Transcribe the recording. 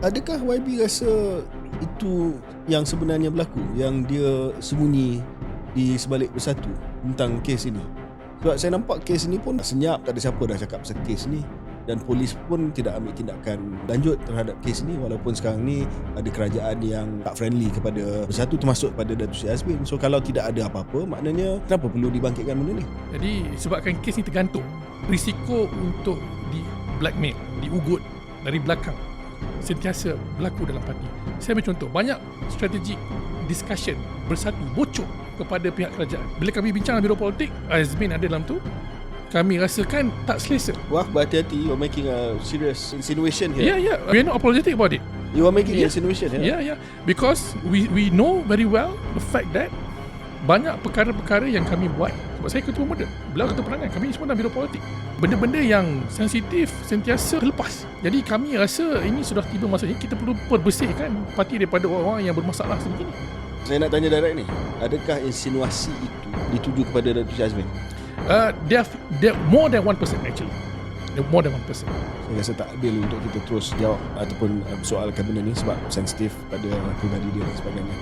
Adakah YB rasa itu yang sebenarnya berlaku yang dia sembunyi di sebalik bersatu tentang kes ini? Sebab saya nampak kes ini pun senyap tak ada siapa dah cakap pasal kes ni dan polis pun tidak ambil tindakan lanjut terhadap kes ni walaupun sekarang ni ada kerajaan yang tak friendly kepada bersatu termasuk pada Datuk Seri Azmin. So kalau tidak ada apa-apa maknanya kenapa perlu dibangkitkan benda ni? Jadi sebabkan kes ni tergantung risiko untuk di blackmail, diugut dari belakang sentiasa berlaku dalam parti. Saya ambil contoh, banyak strategic discussion bersatu bocor kepada pihak kerajaan. Bila kami bincang dengan Biro Politik, Azmin ada dalam tu, kami rasakan tak selesa. Wah, berhati-hati you are making a serious insinuation here. Ya, yeah, ya. Yeah. We are not apologetic about it. You are making Yeah. insinuation here. Ya, ya. Because we we know very well the fact that banyak perkara-perkara yang kami buat. Sebab saya ketua muda. Beliau ketua perangai. Kami semua dalam biro politik. Benda-benda yang sensitif sentiasa terlepas jadi kami rasa ini sudah tiba masanya kita perlu perbersihkan parti daripada orang-orang yang bermasalah sebegini. Saya nak tanya direct ni. Adakah insinuasi itu dituju kepada Datuk Azmin? uh, they are more than one person actually. More than one person Saya rasa tak adil untuk kita terus jawab ataupun uh, soalkan benda ni sebab sensitif pada pribadi dia dan sebagainya.